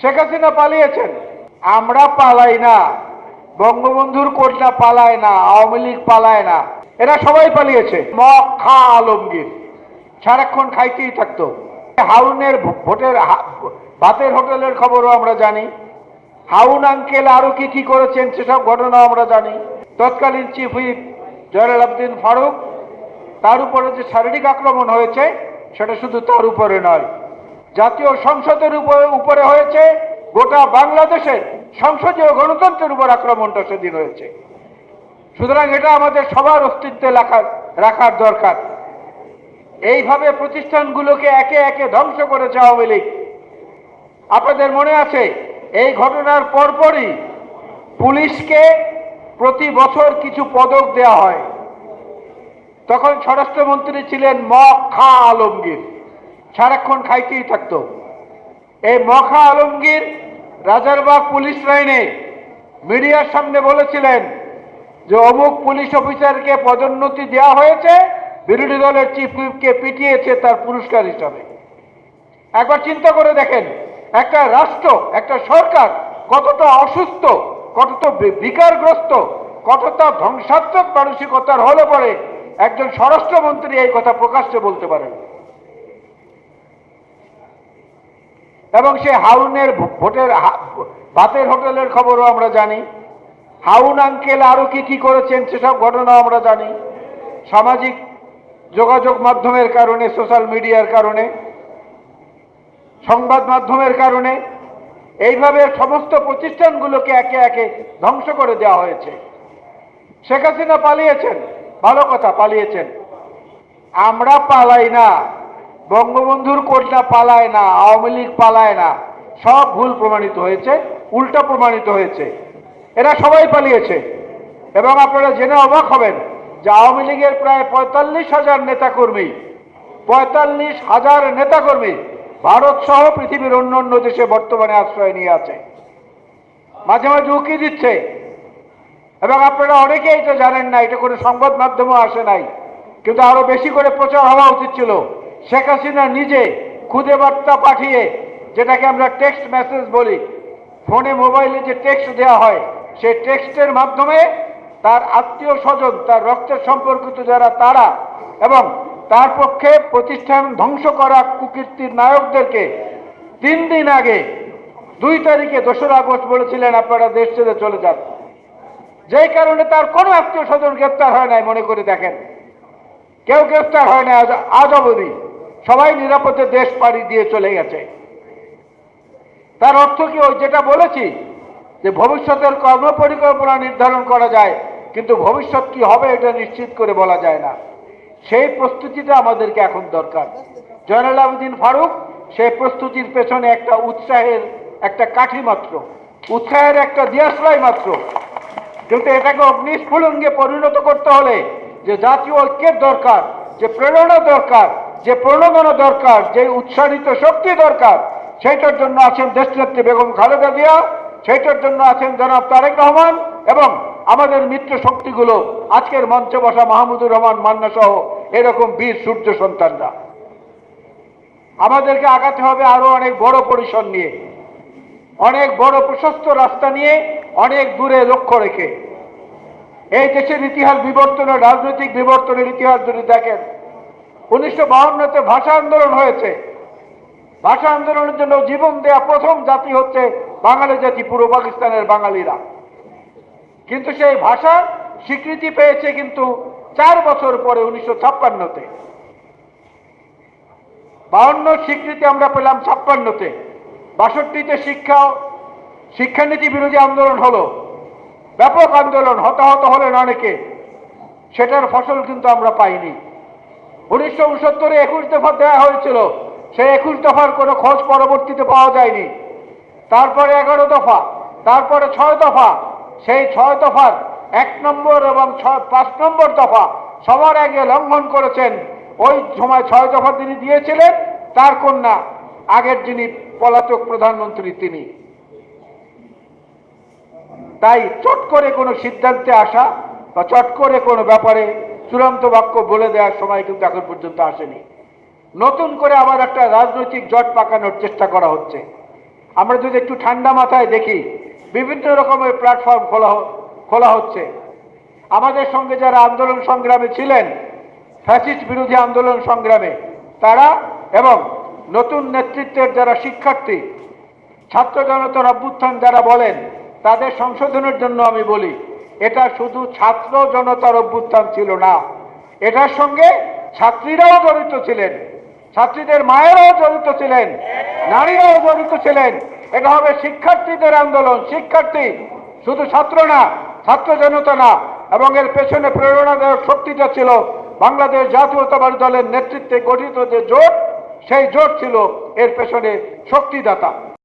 শেখ হাসিনা পালিয়েছেন। আমরা পালাই না। বঙ্গবন্ধুর কন্যা পালায় না, আওয়ামী লীগ পালায় না। এরা সবাই পালিয়েছে। মগ খা আলমগীর। সারাক্ষণ খাইতেই থাকতো। হাউনের ভোটের ভাতের হোটেলের খবরও আমরা জানি। হাউন আঙ্কেল আরও কি কি করেছেন সেসব ঘটনা আমরা জানি। তৎকালীন চিফ হুইপ জয়নাল আবদিন ফারুক, তার উপরে যে শারীরিক আক্রমণ হয়েছে, সেটা শুধু তার উপরে নয়। জাতীয় সংসদের উপরে উপরে হয়েছে, গোটা বাংলাদেশের সংসদীয় গণতন্ত্রের উপর আক্রমণটা সেদিন হয়েছে। সুতরাং এটা আমাদের সবার অস্তিত্বে রাখার রাখার দরকার। এইভাবে প্রতিষ্ঠানগুলোকে একে একে ধ্বংস করেছে আওয়ামী লীগ। আপনাদের মনে আছে, এই ঘটনার পরপরই পুলিশকে প্রতি বছর কিছু পদক দেওয়া হয়। তখন স্বরাষ্ট্রমন্ত্রী ছিলেন ম. খা. আলমগীর। সারাক্ষণ খাইতেই থাকতো। এই মখা আলমগীর রাজারবাগ পুলিশ লাইনে মিডিয়ার সামনে বলেছিলেন যে, অমুক পুলিশ অফিসারকে পদোন্নতি দেওয়া হয়েছে, বিরোধী দলের চিফ হুইপকে পিটিয়েছে তার পুরস্কার হিসাবে। একবার চিন্তা করে দেখেন, একটা রাষ্ট্র, একটা সরকার কতটা অসুস্থ, কতটা বিকারগ্রস্ত, কতটা ধ্বংসাত্মক মানসিকতার হলে পরে একজন স্বরাষ্ট্রমন্ত্রী এই কথা প্রকাশ্যে বলতে পারেন। এবং সে হাউনের ভোটের ভাতের হোটেলের খবরও আমরা জানি। হাউন আঙ্কেল আরও কি কি করেছেন সেসব ঘটনা আমরা জানি। সামাজিক যোগাযোগ মাধ্যমের কারণে, সোশ্যাল মিডিয়ার কারণে, সংবাদ মাধ্যমের কারণে, এইভাবে সমস্ত প্রতিষ্ঠানগুলোকে একে একে ধ্বংস করে দেওয়া হয়েছে। শেখ হাসিনা পালিয়েছেন, ভালো কথা, পালিয়েছেন। আমরা পালাই না। বঙ্গবন্ধুর কন্যা পালায় না, আওয়ামী লীগ পালায় না, সব ভুল প্রমাণিত হয়েছে, উল্টা প্রমাণিত হয়েছে। এরা সবাই পালিয়েছে। এবং আপনারা জেনে অবাক হবেন যে আওয়ামী লীগের প্রায় পঁয়তাল্লিশ হাজার নেতাকর্মী, পঁয়তাল্লিশ হাজার নেতাকর্মী ভারত সহ পৃথিবীর অন্য অন্য দেশে বর্তমানে আশ্রয় নিয়ে আছে। মাঝে মাঝে উকি দিচ্ছে। এবং আপনারা অনেকেই এটা জানেন না, এটা কোনো সংবাদ মাধ্যমেও আসে নাই, কিন্তু আরও বেশি করে প্রচার হওয়া উচিত ছিল। শেখ হাসিনা নিজে খুদে বার্তা পাঠিয়ে যেটাকে আমরা টেক্সট মেসেজ বলি, ফোনে, মোবাইলে যে টেক্সট দেওয়া হয়, সেই টেক্সটের মাধ্যমে তার আত্মীয় স্বজন, তার রক্তের সম্পর্কিত যারা তারা এবং তার পক্ষে প্রতিষ্ঠান ধ্বংস করা কুকীর্তির নায়কদেরকে তিন দিন আগে দুই তারিখে দোসরা আগস্ট বলেছিলেন, আপনারা দেশ ছেড়ে চলে যান। যেই কারণে তার কোনো আত্মীয় স্বজন গ্রেপ্তার হয় নাই, মনে করে দেখেন। কেউ গ্রেপ্তার হয় না আজ অবধি। সবাই নিরাপদে দেশ পাড়ি দিয়ে চলে গেছে। তার অর্থ কি? ওই যেটা বলেছি, যে ভবিষ্যতের কর্মপরিকল্পনা নির্ধারণ করা যায়, কিন্তু ভবিষ্যৎ কি হবে এটা নিশ্চিত করে বলা যায় না। সেই প্রস্তুতিটা আমাদেরকে এখন দরকার। জয়নাল আবেদিন ফারুক, সেই প্রস্তুতির পেছনে একটা উৎসাহের একটা কাঠি মাত্র, উৎসাহের একটা দিয়াশলাই মাত্র। কিন্তু এটাকে অগ্নিস্ফুলঙ্গে পরিণত করতে হলে যে জাতীয় ঐক্যের দরকার, যে প্রেরণা দরকার যে প্রণোদনা দরকার, যে উৎসাহিত শক্তি দরকার, সেইটার জন্য আছেন দেশনেত্রী বেগম খালেদা জিয়া, সেইটার জন্য আছেন জনাব তারেক রহমান এবং আমাদের মিত্র শক্তিগুলো। আজকের মঞ্চে বসা মাহমুদুর রহমান মান্না সহ এরকম বীর সূর্য সন্তানরা। আমাদেরকে আগাতে হবে আরও অনেক বড় পরিসর নিয়ে, অনেক বড় প্রশস্ত রাস্তা নিয়ে, অনেক দূরে লক্ষ্য রেখে। এই দেশের ইতিহাস বিবর্তনের রাজনৈতিক বিবর্তনের ইতিহাস যদি দেখেন উনিশশো বাহান্নতে ভাষা আন্দোলন হয়েছে। ভাষা আন্দোলনের জন্য জীবন দেয়া প্রথম জাতি হচ্ছে বাঙালি জাতি পূর্ব পাকিস্তানের বাঙালিরা। কিন্তু সেই ভাষা স্বীকৃতি পেয়েছে কিন্তু চার বছর পরে উনিশশো ছাপ্পান্নতে। বাউন্ন স্বীকৃতি আমরা পেলাম ছাপ্পান্নতে। বাষট্টিতে শিক্ষা, শিক্ষানীতি বিরোধী আন্দোলন হলো। ব্যাপক আন্দোলন, হতাহত হলেন অনেকে। সেটার ফসল কিন্তু আমরা পাইনি। উনিশশো উনসত্তরে একুশ দফা দেওয়া হয়েছিল। সেই একুশ দফার কোনো খোঁজ পরবর্তীতে পাওয়া যায়নি। তারপরে এগারো দফা, তারপরে ছয় দফা, সেই ছয় দফার এক নম্বর এবং ছয়, পাঁচ নম্বর দফা সবার আগে লঙ্ঘন করেছেন। ওই সময় ছয় দফা তিনি দিয়েছিলেন, তার কন্যা, আগের যিনি পলাতক প্রধানমন্ত্রী তিনি। তাই চট করে কোনো সিদ্ধান্তে আসা বা চট করে কোনো ব্যাপারে চূড়ান্ত বাক্য বলে দেওয়ার সময় কিন্তু এখন পর্যন্ত আসেনি। নতুন করে আবার একটা রাজনৈতিক জট পাকানোর চেষ্টা করা হচ্ছে। আমরা যদি একটু ঠান্ডা মাথায় দেখি, বিভিন্ন রকমের প্ল্যাটফর্ম খোলা খোলা হচ্ছে। আমাদের সঙ্গে যারা আন্দোলন সংগ্রামে ছিলেন ফ্যাসিস্ট বিরোধী আন্দোলন সংগ্রামে, তারা এবং নতুন নেতৃত্বের যারা শিক্ষার্থী, ছাত্র জনতার অভ্যুত্থান যারা বলেন, তাদের সংশোধনের জন্য আমি বলি শুধু ছাত্র জনতার অভ্যুত্থান ছিল না। এটার সঙ্গে ছাত্রীরাও জড়িত ছিলেন। ছাত্রীদের মায়েরাও জড়িত ছিলেন। নারীরাও জড়িত ছিলেন। এটা হবে শিক্ষার্থীদের আন্দোলন। শিক্ষার্থী শুধু ছাত্র না, ছাত্র জনতা না, এবং এর পেছনে প্রেরণাদায়ক শক্তিটা ছিল বাংলাদেশ জাতীয়তাবাদী দলের নেতৃত্বে গঠিত যে জোট, সেই জোট ছিল এর পেছনে শক্তিদাতা।